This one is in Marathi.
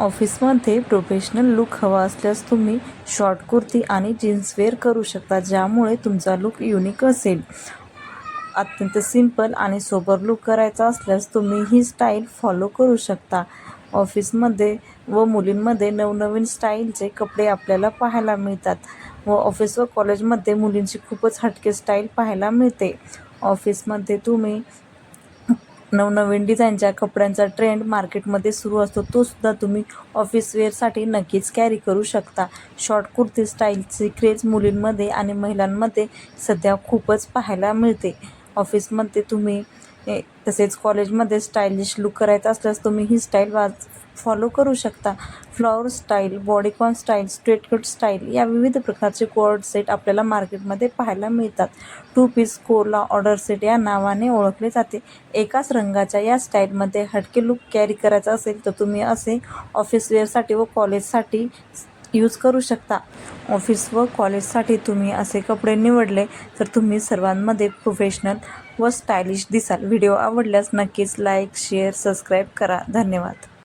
ऑफिसमध्ये प्रोफेशनल लुक हवा असल्यास तुम्ही शॉर्ट कुर्ती आणि जीन्स वेअर करू शकता ज्यामुळे तुमचा लुक युनिक असेल. अत्यंत सिंपल आणि सोबर लुक करायचा असल्यास तुम्ही ही स्टाईल फॉलो करू शकता. ऑफिसमध्ये व मुलींमध्ये नवनवीन स्टाईलचे कपडे आपल्याला पाहायला मिळतात व ऑफिस व कॉलेजमध्ये मुलींची खूपच हटके स्टाईल पाहायला मिळते. ऑफिसमध्ये तुम्ही नवनवीन डिझाईनच्या कपड्यांचा ट्रेंड मार्केटमध्ये सुरू असतो. तो सुद्धा तुम्ही ऑफिस वेअरसाठी नक्कीच कॅरी करू शकता. शॉर्ट कुर्ती स्टाईलची क्रेज मुलींमध्ये आणि महिलांमध्ये सध्या खूपच पाहायला मिळते. ऑफिसमध्ये तुम्ही म्हणजे तसेच कॉलेजमध्ये स्टायलिश लुक करायचा असल्यास तुम्ही ही स्टाईल वाज फॉलो करू शकता. Flower style bodycon style straight cut style या विविध प्रकारचे कोड सेट आपल्याला मार्केटमध्ये पाहायला मिळतात. Two piece Cola order set या नावाने ओळखले जाते. एकाच रंगाच्या या स्टाईलमध्ये हटके लुक कॅरी करायचा असेल तर तुम्ही असे ऑफिस वेअरसाठी व कॉलेजसाठी यूज करू शकता. ऑफिस व कॉलेजसाठी तुम्ही असे कपडे निवडले तर तुम्ही सर्वांमध्ये प्रोफेशनल व स्टायलिश दिसाल. व्हिडिओ आवडल्यास नक्कीच लाईक शेअर सबस्क्राईब करा. धन्यवाद.